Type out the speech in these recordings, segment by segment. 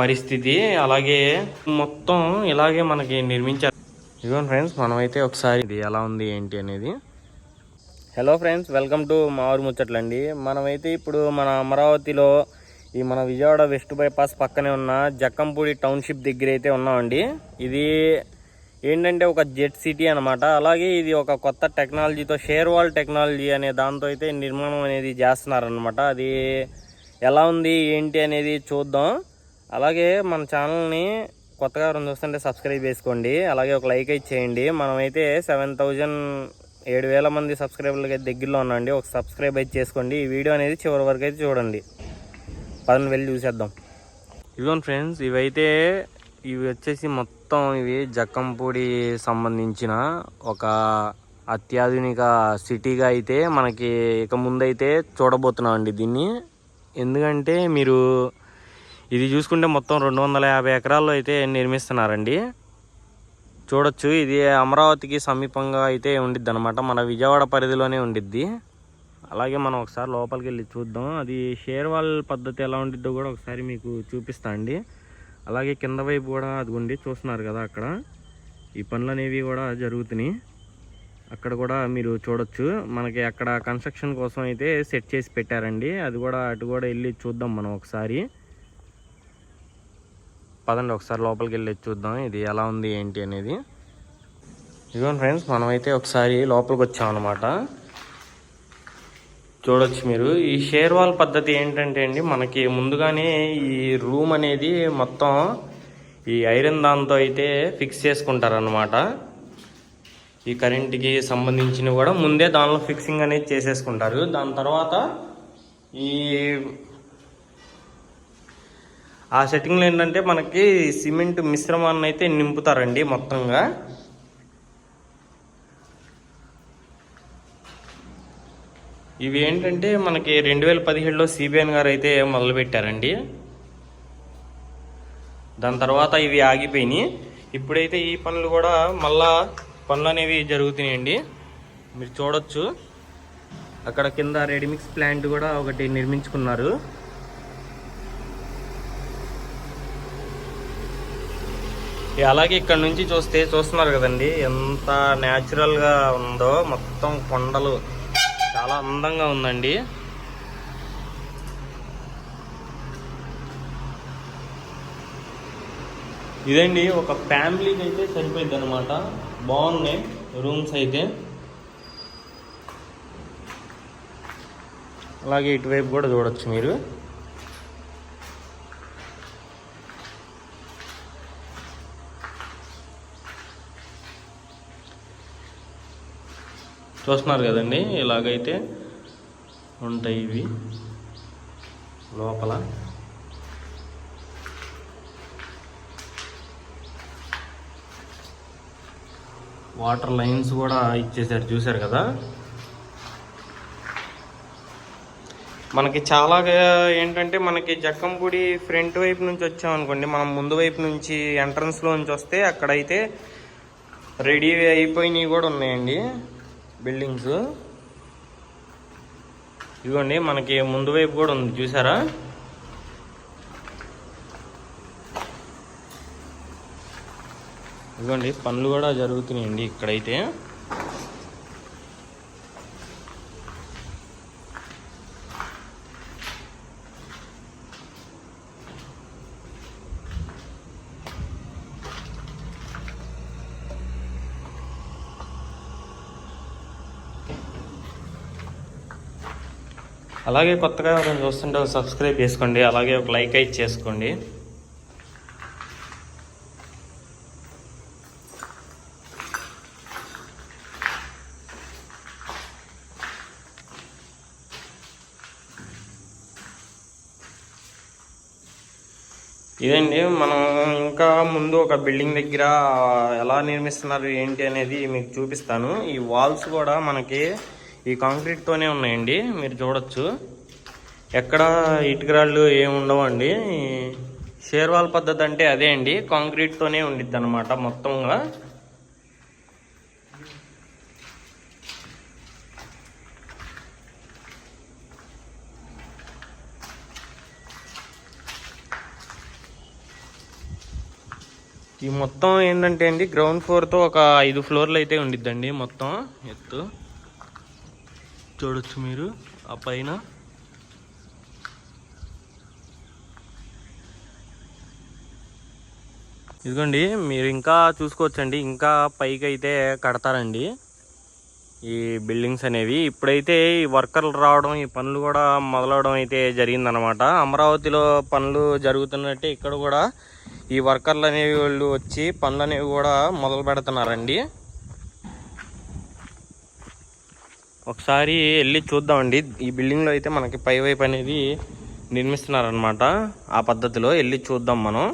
పరిస్థితి అలాగే మొత్తం ఇలాగే మనకి నిర్మించారు. ఇదిగోండి ఫ్రెండ్స్ మనమైతే ఒకసారి ఇది ఎలా ఉంది ఏంటి అనేది. హలో ఫ్రెండ్స్ వెల్కమ్ టు మా ముచ్చట్లండి మనమైతే ఇప్పుడు మన అమరావతిలో ఈ మన విజయవాడ వెస్ట్ బైపాస్ పక్కనే ఉన్న జక్కంపూడి టౌన్షిప్ దగ్గర అయితే ఉన్నామండి. ఇది ఏంటంటే ఒక జెట్ సిటీ అనమాట అలాగే ఇది ఒక కొత్త టెక్నాలజీతో షేర్వాల్ టెక్నాలజీ అనే దాంతో అయితే నిర్మాణం అనేది చేస్తున్నారనమాట అది ఎలా ఉంది ఏంటి అనేది చూద్దాం. అలాగే మన ఛానల్ని కొత్తగా రెండు చూస్తుంటే సబ్స్క్రైబ్ చేసుకోండి. అలాగే ఒక లైక్ అయితే చేయండి. మనమైతే సెవెన్ థౌజండ్ ఏడు వేల మంది సబ్స్క్రైబర్లకి అయితే దగ్గరలో ఉన్నాండి ఒక సబ్స్క్రైబ్ అయితే చేసుకోండి. ఈ వీడియో అనేది చివరి వరకు అయితే చూడండి. పదని వెళ్ళి చూసేద్దాం. ఇదిగోండి ఫ్రెండ్స్ ఇవైతే ఇవి వచ్చేసి మొత్తం ఇవి జక్కంపూడి సంబంధించిన ఒక అత్యాధునిక సిటీగా అయితే మనకి ఇక ముందైతే చూడబోతున్నాం అండి దీన్ని. ఎందుకంటే మీరు ఇది చూసుకుంటే మొత్తం రెండు వందల యాభై ఎకరాల్లో అయితే నిర్మిస్తున్నారండి. చూడొచ్చు ఇది అమరావతికి సమీపంగా అయితే ఉండిద్ది అనమాట మన విజయవాడ పరిధిలోనే ఉండిద్ది. అలాగే మనం ఒకసారి లోపలికి వెళ్ళి చూద్దాం. అది షేర్వాల్ పద్ధతి ఎలా ఉండిద్దో కూడా ఒకసారి మీకు చూపిస్తా అండి. అలాగే కింద వైపు కూడా అది ఉండి చూస్తున్నారు కదా అక్కడ. ఈ పనులు అనేవి కూడా జరుగుతున్నాయి. అక్కడ కూడా మీరు చూడొచ్చు. మనకి అక్కడ కన్స్ట్రక్షన్ కోసం అయితే సెట్ చేసి పెట్టారండి. అది కూడా అటు కూడా వెళ్ళి చూద్దాం మనం ఒకసారి. పదండి ఒకసారి లోపలికి వెళ్ళి చూద్దాం ఇది ఎలా ఉంది ఏంటి అనేది. ఇదిగోండి ఫ్రెండ్స్ మనమైతే ఒకసారి లోపలికి వచ్చామన్నమాట. చూడొచ్చు మీరు. ఈ షేర్ వాల్ పద్ధతి ఏంటంటే అండి మనకి ముందుగానే ఈ రూమ్ అనేది మొత్తం ఈ ఐరన్ దాంతో అయితే ఫిక్స్ చేసుకుంటారనమాట ఈ కరెంట్కి సంబంధించినవి కూడా ముందే దానిలో ఫిక్సింగ్ అనేది చేసేసుకుంటారు. దాని తర్వాత ఈ ఆ సెట్టింగ్లో ఏంటంటే మనకి సిమెంట్ మిశ్రమాన్ని అయితే నింపుతారండి మొత్తంగా. ఇవి ఏంటంటే మనకి రెండు వేల పదిహేడులో సిబిఎన్ గారు అయితే మొదలుపెట్టారండి. దాని తర్వాత ఇవి ఆగిపోయినాయి. ఇప్పుడైతే ఈ పనులు కూడా మళ్ళా పనులు అనేవి జరుగుతున్నాయండి. మీరు చూడొచ్చు. అక్కడ కింద రెడీమిక్స్ ప్లాంట్ కూడా ఒకటి నిర్మించుకున్నారు. అలాగే ఇక్కడ నుంచి చూస్తే చూస్తున్నారు కదండి ఎంత న్యాచురల్గా ఉందో మొత్తం కొండలు చాలా అందంగా ఉందండి. ఇదండి ఒక ఫ్యామిలీకి అయితే సరిపోయింది అనమాట బాగున్నాయి రూమ్స్ అయితే. అలాగే ఇటువైపు కూడా చూడొచ్చు మీరు. చూస్తున్నారు కదండి ఇలాగైతే ఉంటాయి ఇవి. లోపల. వాటర్ లైన్స్ కూడా ఇచ్చేసారు చూసారు కదా? మనకి చాలా ఏంటంటే మనకి జక్కంపూడి ఫ్రంట్ వైపు నుంచి వచ్చామనుకోండి మనం ముందు వైపు నుంచి ఎంట్రన్స్లో నుంచి వస్తే అక్కడైతే రెడీ అయిపోయినవి కూడా ఉన్నాయండి. బిల్డింగ్స్. ఇదిగోండి మనకి ముందు వైపు కూడా ఉంది చూసారా? ఇదిగోండి పనులు కూడా జరుగుతున్నాయండి ఇక్కడైతే. అలాగే కొత్తగా ఎవరైనా చూస్తుంటే సబ్స్క్రైబ్ చేసుకోండి అలాగే ఒక లైక్ అయితే చేసుకోండి. ఇదండి మనం ఇంకా ముందు ఒక బిల్డింగ్ దగ్గర ఎలా నిర్మిస్తున్నారు ఏంటి అనేది మీకు చూపిస్తాను. ఈ వాల్స్ కూడా మనకి ఈ కాంక్రీట్తోనే ఉన్నాయండి మీరు చూడొచ్చు. ఎక్కడ ఇటుకరాళ్ళు ఏమి ఉండవండి. షేర్వాల్ పద్ధతి అంటే అదే అండి కాంక్రీట్తోనే ఉండిద్ది అనమాట మొత్తంగా. ఈ మొత్తం ఏంటంటే అండి గ్రౌండ్ ఫ్లోర్తో ఒక ఐదు ఫ్లోర్లు అయితే ఉండిద్దండి మొత్తం ఎత్తు. చూడొచ్చు మీరు ఆ పైన. ఇదిగోండి మీరు ఇంకా చూసుకోవచ్చండి. ఇంకా పైకి అయితే కడతారండి ఈ బిల్డింగ్స్ అనేవి. ఇప్పుడైతే ఈ వర్కర్లు రావడం ఈ పనులు కూడా మొదలవడం అయితే జరిగిందనమాట అమరావతిలో పనులు జరుగుతున్నట్టే ఇక్కడ కూడా ఈ వర్కర్లు అనేవి వాళ్ళు వచ్చి పనులు అనేవి కూడా మొదలు పెడుతున్నారండి. ఒకసారి వెళ్ళి చూద్దామండి. ఈ బిల్డింగ్లో అయితే మనకి పై వైపు అనేది నిర్మిస్తున్నారనమాట ఆ పద్ధతిలో వెళ్ళి చూద్దాం మనం.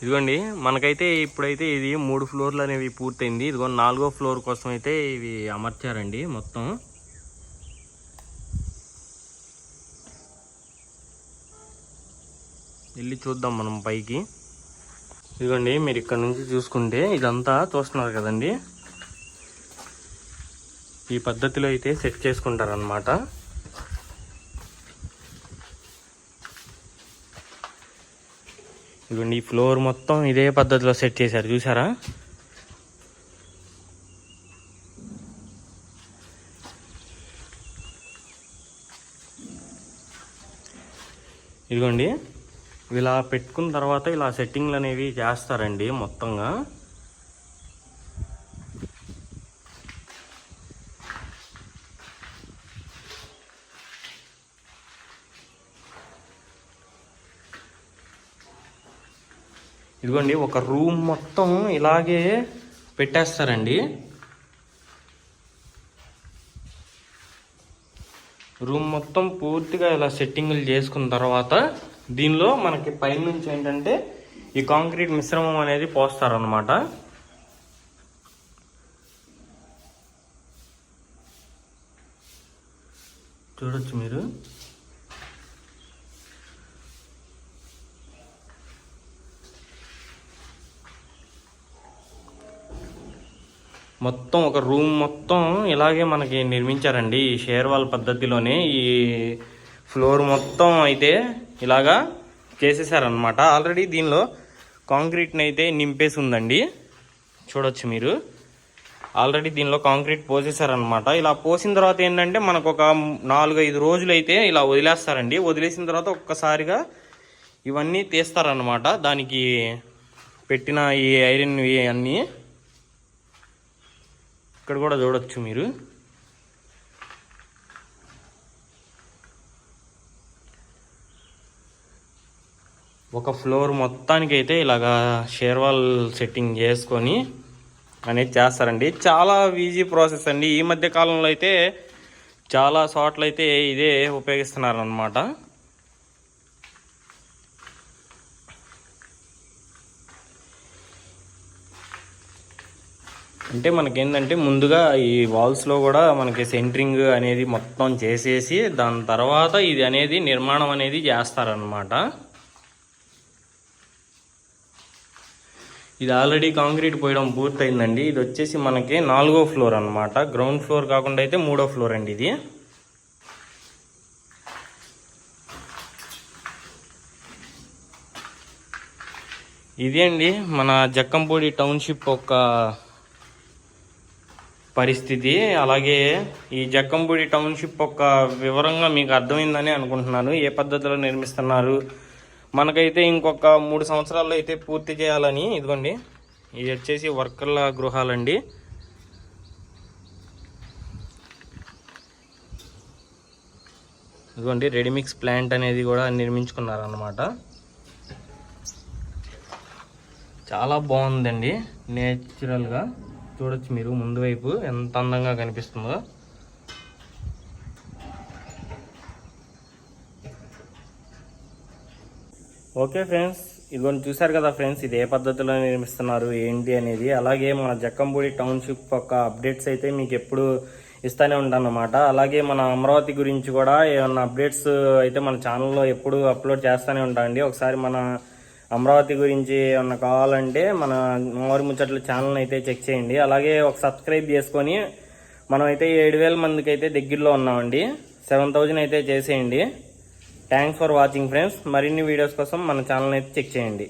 ఇదిగోండి మనకైతే ఇప్పుడైతే ఇది మూడు ఫ్లోర్లు అనేవి పూర్తయింది. ఇదిగో నాలుగో ఫ్లోర్ కోసం అయితే ఇవి అమర్చారండి మొత్తం. వెళ్ళి చూద్దాం మనం పైకి. ఇదిగోండి మీరు ఇక్కడ నుంచి చూసుకుంటే ఇదంతా చూస్తున్నారు కదండి. ఈ పద్ధతిలో అయితే సెట్ చేసుకుంటారనమాట ఇదిగోండి ఈ ఫ్లోర్ మొత్తం ఇదే పద్ధతిలో సెట్ చేశారు చూసారా ఇదిగోండి ఇలా పెట్టుకున్న తర్వాత ఇలా సెట్టింగ్లు అనేవి చేస్తారండి మొత్తంగా. ఇదిగోండి ఒక రూమ్ మొత్తం ఇలాగే పెట్టేస్తారండి. రూమ్ మొత్తం పూర్తిగా ఇలా సెట్టింగులు చేసుకున్న తర్వాత దీనిలో మనకి పైనుంచి ఏంటంటే ఈ కాంక్రీట్ మిశ్రమం అనేది పోస్తారనమాట చూడొచ్చు మీరు. మొత్తం ఒక రూమ్ మొత్తం ఇలాగే మనకి నిర్మించారండి ఈ షేర్వాల్ పద్ధతిలోనే. ఈ ఫ్లోర్ మొత్తం అయితే ఇలాగా చేసేసారనమాట ఆల్రెడీ దీనిలో కాంక్రీట్ని అయితే నింపేసి ఉందండి చూడొచ్చు మీరు. ఆల్రెడీ దీనిలో కాంక్రీట్ పోసేసారనమాట ఇలా పోసిన తర్వాత ఏంటంటే మనకు ఒక నాలుగు ఐదు రోజులు అయితే ఇలా వదిలేస్తారండి. వదిలేసిన తర్వాత ఒక్కసారిగా ఇవన్నీ తీస్తారనమాట దానికి పెట్టిన ఈ ఐరన్ అన్నీ ఇక్కడ కూడా చూడొచ్చు మీరు. ఒక ఫ్లోర్ మొత్తానికి అయితే ఇలాగా షేర్వాల్ సెట్టింగ్ చేసుకొని అనేది చేస్తారండి. చాలా ఈజీ ప్రాసెస్ అండి. ఈ మధ్య కాలంలో అయితే చాలా చోట్ల అయితే ఇదే ఉపయోగిస్తున్నారు అనమాట అంటే మనకేంటంటే ముందుగా ఈ వాల్స్లో కూడా మనకి సెంట్రింగ్ అనేది మొత్తం చేసేసి దాని తర్వాత ఇది అనేది నిర్మాణం అనేది చేస్తారనమాట ఇది ఆల్రెడీ కాంక్రీట్ పోయడం పూర్తయిందండి. ఇది వచ్చేసి మనకి నాలుగో ఫ్లోర్ అనమాట గ్రౌండ్ ఫ్లోర్ కాకుండా అయితే మూడో ఫ్లోర్ అండి ఇది. ఇది అండి మన జక్కంపూడి టౌన్షిప్ ఒక పరిస్థితి. అలాగే ఈ జక్కంపూడి టౌన్షిప్ ఒక వివరంగా మీకు అర్థమైందని అనుకుంటున్నాను. ఏ పద్ధతిలో నిర్మిస్తున్నారు? మనకైతే ఇంకొక మూడు సంవత్సరాల్లో అయితే పూర్తి చేయాలని ఇదిగోండి. ఇది వచ్చేసి వర్కర్ల గృహాలండి. ఇదిగోండి రెడీమిక్స్ ప్లాంట్ అనేది కూడా నిర్మించుకున్నారన్నమాట. చాలా బాగుందండి నేచురల్గా. చూడొచ్చు మీరు ముందు వైపు ఎంత అందంగా కనిపిస్తుందో. ఓకే ఫ్రెండ్స్ ఇదిగోండి చూసారు కదా ఫ్రెండ్స్ ఇది ఏ పద్ధతిలో నిర్మిస్తున్నారు ఏంటి అనేది. అలాగే మన జక్కంపూడి టౌన్షిప్ యొక్క అప్డేట్స్ అయితే మీకు ఎప్పుడు ఇస్తూనే ఉంటాను అనమాట అలాగే మన అమరావతి గురించి కూడా ఏమన్నా అప్డేట్స్ అయితే మన ఛానల్లో ఎప్పుడు అప్లోడ్ చేస్తూనే ఉంటానండి. ఒకసారి మన అమరావతి గురించి ఏమన్నా కావాలంటే మన మోరి ముచ్చట్ల ఛానల్ అయితే చెక్ చేయండి. అలాగే ఒక సబ్స్క్రైబ్ చేసుకొని మనం అయితే ఏడు వేల మందికి అయితే దగ్గరలో ఉన్నామండి. సెవెన్ థౌజండ్ అయితే చేసేయండి. థ్యాంక్స్ ఫర్ వాచింగ్ ఫ్రెండ్స్ మరిన్ని వీడియోస్ కోసం మన ఛానల్ అయితే చెక్ చేయండి.